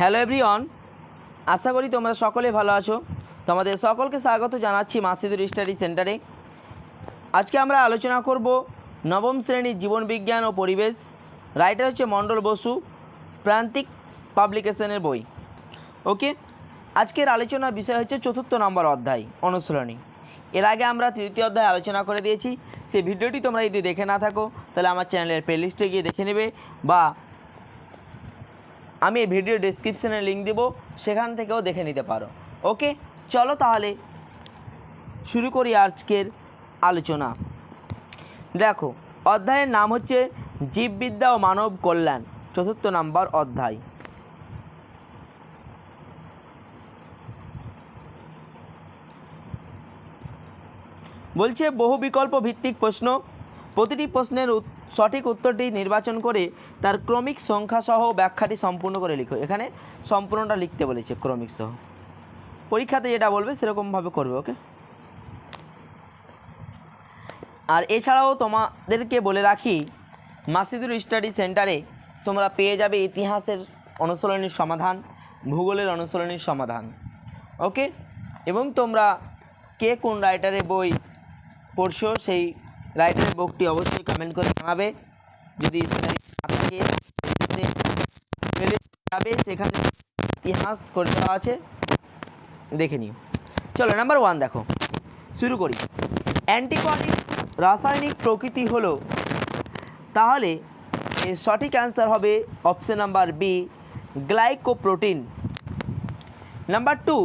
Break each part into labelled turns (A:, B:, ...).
A: Hello everyone আশা করি তোমরা সকলে ভালো আছো। তোমাদের সকলকে স্বাগত জানাচ্ছি মাসিদুর স্টাডি সেন্টারে। আজকে আমরা আলোচনা করব নবম শ্রেণির জীবনবিজ্ঞান ও পরিবেশ। রাইটার হচ্ছে মণ্ডল বসু, প্রান্তিক পাবলিকেশনের বই। ওকে? আজকের আলোচনার বিষয় হচ্ছে চতুর্থ নম্বর অধ্যায়, অনুশীলনী। এর আগে আমরা তৃতীয় অধ্যায় আলোচনা করে দিয়েছি। সেই ভিডিওটি তোমরা যদি দেখে না থাকো, তাহলে আমার চ্যানেলের প্লেলিস্টে গিয়ে দেখে নেবে বা আমি এই ভিডিও ডিসক্রিপশানে লিঙ্ক দেবো, সেখান থেকেও দেখে নিতে পারো। ওকে চলো তাহলে শুরু করি আজকের আলোচনা। দেখো, অধ্যায়ের নাম হচ্ছে জীববিদ্যা ও মানব কল্যাণ, চতুর্থ নাম্বার অধ্যায়। বলছে বহু বিকল্প ভিত্তিক প্রশ্ন, প্রতিটি প্রশ্নের উত- সঠিক উত্তরটি নির্বাচন করে তার ক্রমিক সংখ্যা সহ ব্যাখ্যাটি সম্পূর্ণ করে লিখো। এখানে সম্পূর্ণটা লিখতে বলেছে ক্রমিক সহ। পরীক্ষাতে যেটা বলবে সেরকমভাবে করবে, ওকে? আর এছাড়াও তোমাদেরকে বলে রাখি মাসিদুর স্টাডি সেন্টারে তোমরা পেয়ে যাবে ইতিহাসের অনুশীলনীর সমাধান, ভূগোলের অনুশীলনীর সমাধান, ওকে? এবং তোমরা কে কোন রাইটারের বই পড়ছো সেই রাইটারের বুকটি অবশ্যই কমেন্ট করে জানাবে। যদি যাবে, সেখানে ইতিহাস করে দেওয়া আছে, দেখে নিও। চলো নাম্বার ওয়ান দেখো। শুরু করি। অ্যান্টিবডির রাসায়নিক প্রকৃতি হলো, তাহলে এর সঠিক অ্যান্সার হবে option number B glycoprotein number two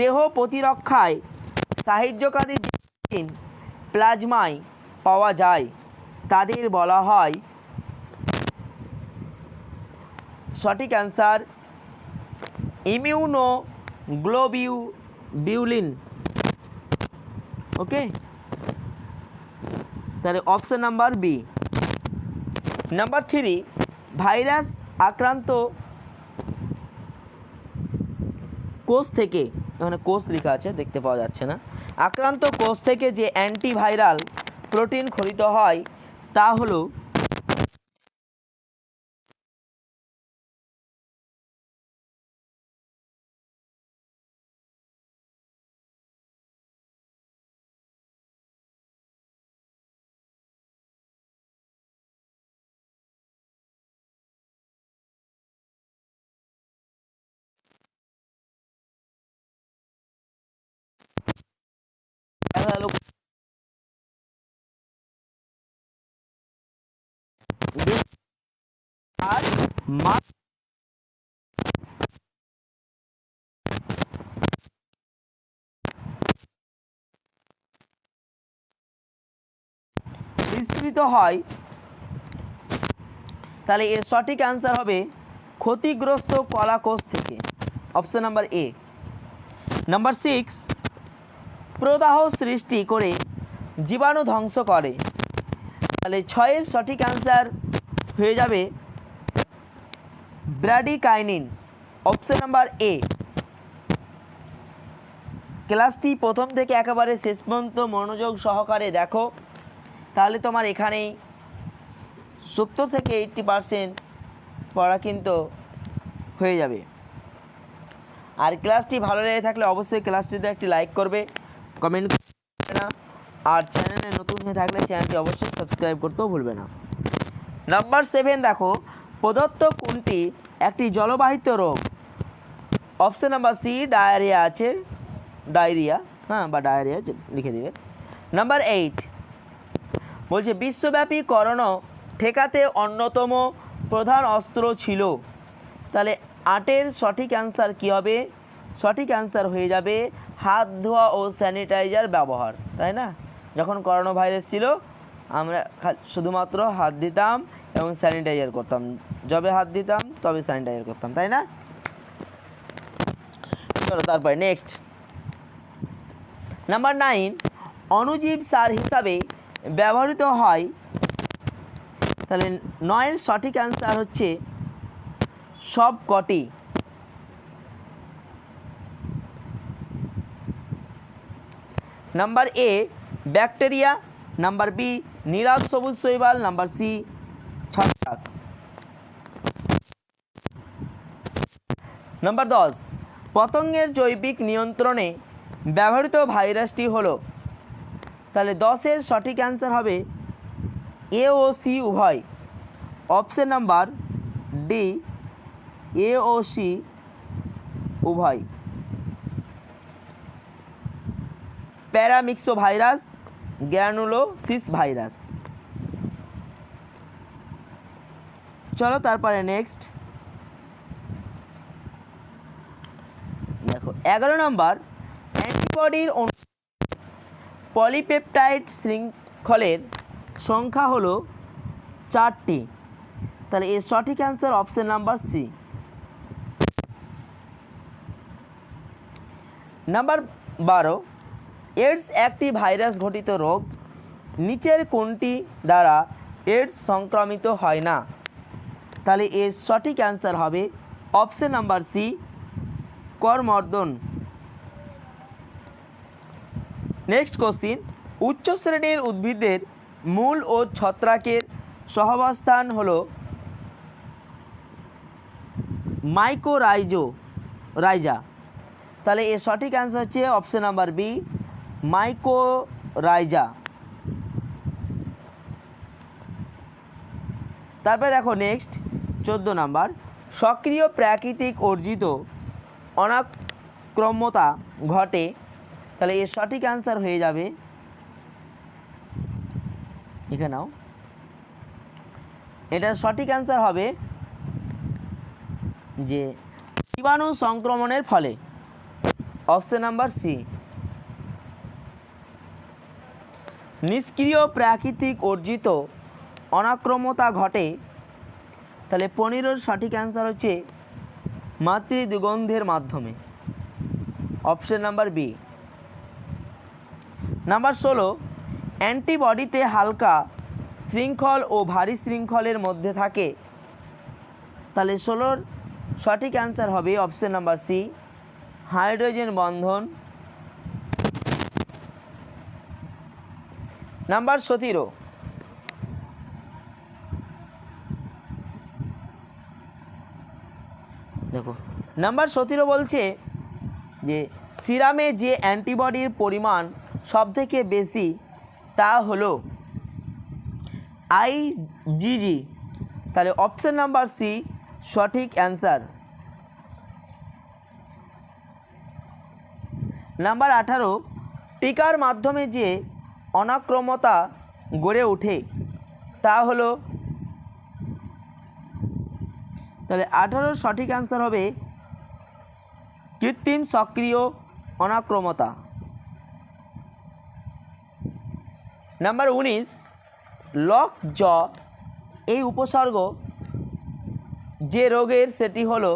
A: দেহ প্রতিরক্ষায় সাহায্যকারী জিন প্লাজমায় পাওয়া যায়। তাদের বলা হয় সঠিক অ্যান্সার ইমিউনো গ্লোবিউ বিউলিন ওকে? তাহলে option number B. Number three, virus আক্রান্ত কোষ থেকে এখানে কোষ লেখা আছে, দেখতে পাওয়া যাচ্ছে না। আক্রান্ত কোষ থেকে যে অ্যান্টিভাইরাল প্রোটিন খরিত হয় তা হলো আর হয়। তাহলে এর সঠিক অ্যান্সার হবে ক্ষতিগ্রস্ত কলাকোষ থেকে। Option number A number six প্রদাহ সৃষ্টি করে জীবাণু ধ্বংস করে। তাহলে ছয়ের সঠিক অ্যান্সার হয়ে যাবে ব্র্যাডিকাইনিন। অপশন নাম্বার এ ক্লাসটি প্রথম থেকে একেবারে শেষ পর্যন্ত মনোযোগ সহকারে দেখো। তাহলে তোমার এখানেই সত্তর থেকে এইট্টি পারসেন্ট পড়া কিন্তু হয়ে যাবে। আর ক্লাসটি ভালো লেগে থাকলে অবশ্যই ক্লাসটিতে একটি লাইক করবে। কমেন্ট না। আর চ্যানেলে নতুন হয়ে থাকলে চ্যানেলটি অবশ্যই সাবস্ক্রাইব করতেও ভুলবে না। নাম্বার সেভেন দেখো, প্রদত্ত কোনটি একটি জলবাহিত রোগ? অপশন নাম্বার সি ডায়রিয়া আছে। ডায়রিয়া হ্যাঁ বা ডায়রিয়া লিখে দিবে। নাম্বার এইট বলছে, বিশ্বব্যাপী করোনা ঠেকাতে অন্যতম প্রধান অস্ত্র ছিল। তাহলে আটের সঠিক অ্যান্সার কী হবে? সঠিক অ্যান্সার হয়ে যাবে হাত ধোয়া ও স্যানিটাইজার ব্যবহার, তাই না? যখন করোনা ভাইরাস ছিল, আমরা শুধুমাত্র হাত দিতাম এবং স্যানিটাইজার করতাম। যবে হাত দিতাম, তবে স্যানিটাইজার করতাম, তাই না? চলো তারপরে নেক্সট নাম্বার নাইন অণুজীব সার হিসাবে ব্যবহৃত হয়। তাহলে নয়ের সঠিক অ্যান্সার হচ্ছে সব কটি number A, bacteria, number B নীরব সবুজ শৈবাল, নাম্বার সি, ছত্রাক। নাম্বার দশ, পতঙ্গের জৈবিক নিয়ন্ত্রণে ব্যবহৃত ভাইরাসটি হলো। তাহলে দশের সঠিক অ্যান্সার হবে এ ও সি উভয়। অপশন নাম্বার ডি, এ ও সি উভয়। প্যারামিক্সো ভাইরাস গ্র্যানুলোসিস ভাইরাস চলো তারপরে নেক্সট। দেখো, এগারো নম্বর, অ্যান্টিবডির পলিপেপটাইড শৃঙ্খলের সংখ্যা হলো চারটি। তাহলে এর সঠিক answer option number C. Number বারো এইডস একটি ভাইরাস ঘটিত রোগ। নিচের কোনটি দ্বারা এইডস সংক্রমিত হয় না? তাহলে এর সঠিক অ্যান্সার হবে অপশন নাম্বার সি করমর্দন। নেক্সট কোশ্চিন উচ্চ শ্রেণির উদ্ভিদের মূল ও ছত্রাকের সহাবস্থান হল মাইকোরাইজো রাইজা তাহলে এর সঠিক অ্যান্সার হচ্ছে অপশন নাম্বার বি মাইকোরাইজা। তারপরে দেখো নেক্সট চোদ্দ নাম্বার, সক্রিয় প্রাকৃতিক অর্জিত অনাক্রম্যতা ঘটে, তাহলে এর সঠিক অ্যান্সার হয়ে যাবে এখানেও এটার সঠিক অ্যান্সার হবে যে, জীবাণু সংক্রমণের ফলে। অপশন নাম্বার সি নিষ্ক্রিয় প্রাকৃতিক অর্জিত অনাক্রম্যতা ঘটে। তাহলে পনেরোর সঠিক অ্যান্সার হচ্ছে মাতৃ দুগন্ধের মাধ্যমে। অপশন নাম্বার বি নাম্বার ষোলো। অ্যান্টিবডিতে হালকা শৃঙ্খল ও ভারী শৃঙ্খলের মধ্যে থাকে। তাহলে ষোলোর সঠিক অ্যান্সার হবে অপশন নাম্বার সি হাইড্রোজেন বন্ধন নাম্বার সতেরো। দেখো, নাম্বার সতেরো বলছে যে, সিরামে যে অ্যান্টিবডির পরিমাণ সবথেকে বেশি তা হলো আইজিজি তাহলে অপশান নাম্বার সি, সঠিক অ্যান্সার। নাম্বার আঠারো, টিকার মাধ্যমে যে অনাক্রমতা গড়ে ওঠে। তা হলো, তাহলে আঠারোর সঠিক অ্যান্সার হবে কৃত্রিম সক্রিয় অনাক্রমতা। নাম্বার উনিশ, লক জ, এই উপসর্গ যে রোগের সেটি হলো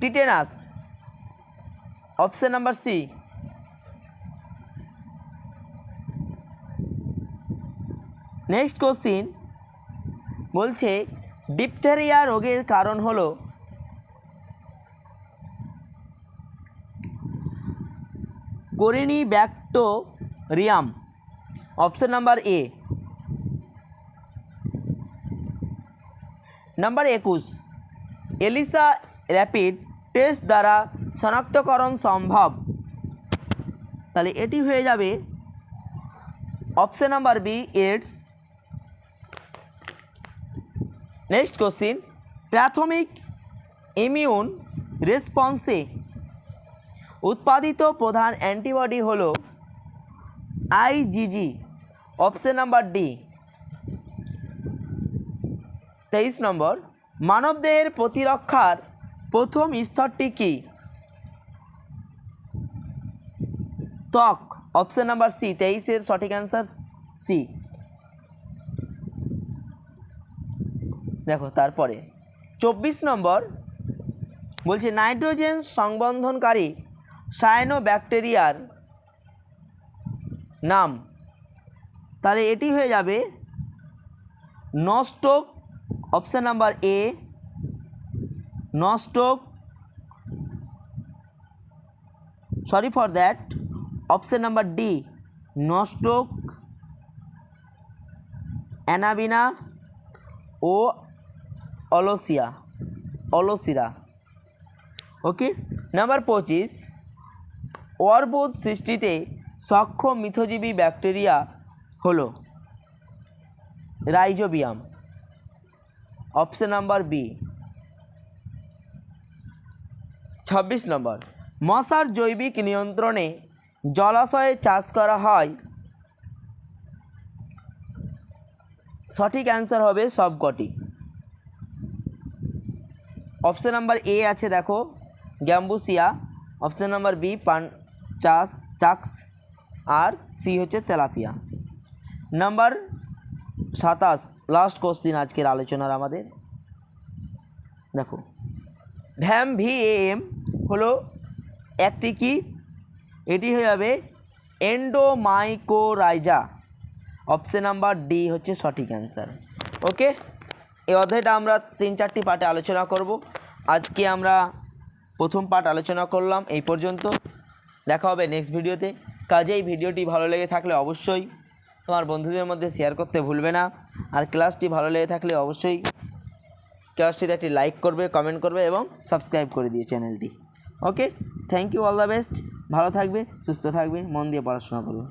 A: tetanus. Option number C. Next question বলছে, ডিপথেরিয়া রোগের কারণ হলো? Corynebacterium option number A. Number একুশ। এলিসা র্যাপিড টেস্ট দ্বারা শনাক্তকরণ সম্ভব। তাহলে এটি হয়ে যাবে option number B, AIDS. Next question, প্রাথমিক ইমিউন রেসপন্সে উৎপাদিত প্রধান অ্যান্টিবডি হল আইজিজি অপশান নাম্বার ডি। তেইশ নম্বর, মানবদেহের প্রতিরক্ষার প্রথম স্তরটি কি? ত্বক অপশন নাম্বার সি তেইশের সঠিক অ্যান্সার সি দেখো, তারপরে, চব্বিশ নম্বর, বলছে নাইট্রোজেন সংবন্ধনকারী সায়ানো ব্যাকটেরিয়ার নাম। তাহলে এটি হয়ে যাবে nostoc option number A nostoc sorry for that option number D nostoc anabaena ও অলসিয়া, অলসিরা। ওকে? নাম্বার পঁচিশ, অর্বুদ সৃষ্টিতে সক্ষম মিথজীবী ব্যাকটেরিয়া হলো রাইজোবিয়াম। অপশন নাম্বার বি, ছাব্বিশ নম্বর। মশার জৈবিক নিয়ন্ত্রণে জলাশয়ে চাষ করা হয়। সঠিক অ্যান্সার হবে সবকটি। অপশান নাম্বার এ আছে দেখো, গ্যাম্বুসিয়া। অপশান নাম্বার বি পান, চাষ, চাক্স। আর সি হচ্ছে তেলাপিয়া। নাম্বার সাতাশ লাস্ট কোশ্চিন আজকের আলোচনার আমাদের। দেখো ভ্যাম ভি এম হলো একটি কি? এটি হয়ে যাবে এন্ডোমাইকোরাইজা অপশন নাম্বার ডি হচ্ছে সঠিক অ্যান্সার ওকে এই অধ্যায়টা আমরা তিন চারটি পার্টে আলোচনা করব। আজকে আমরা প্রথম পার্ট আলোচনা করলাম এই পর্যন্ত। দেখা হবে নেক্সট ভিডিওতে কাজেই ভিডিওটি ভালো লেগে থাকলে অবশ্যই তোমার বন্ধুদের মধ্যে শেয়ার করতে ভুলবে না। আর ক্লাসটি ভালো লেগে থাকলে অবশ্যই ক্লাসটিতে একটি লাইক করবে কমেন্ট করবে এবং সাবস্ক্রাইব করে দিয়ে চ্যানেলটি okay thank you all the best ভালো থাকবে সুস্থ থাকবে মন দিয়ে পড়াশোনা করবে।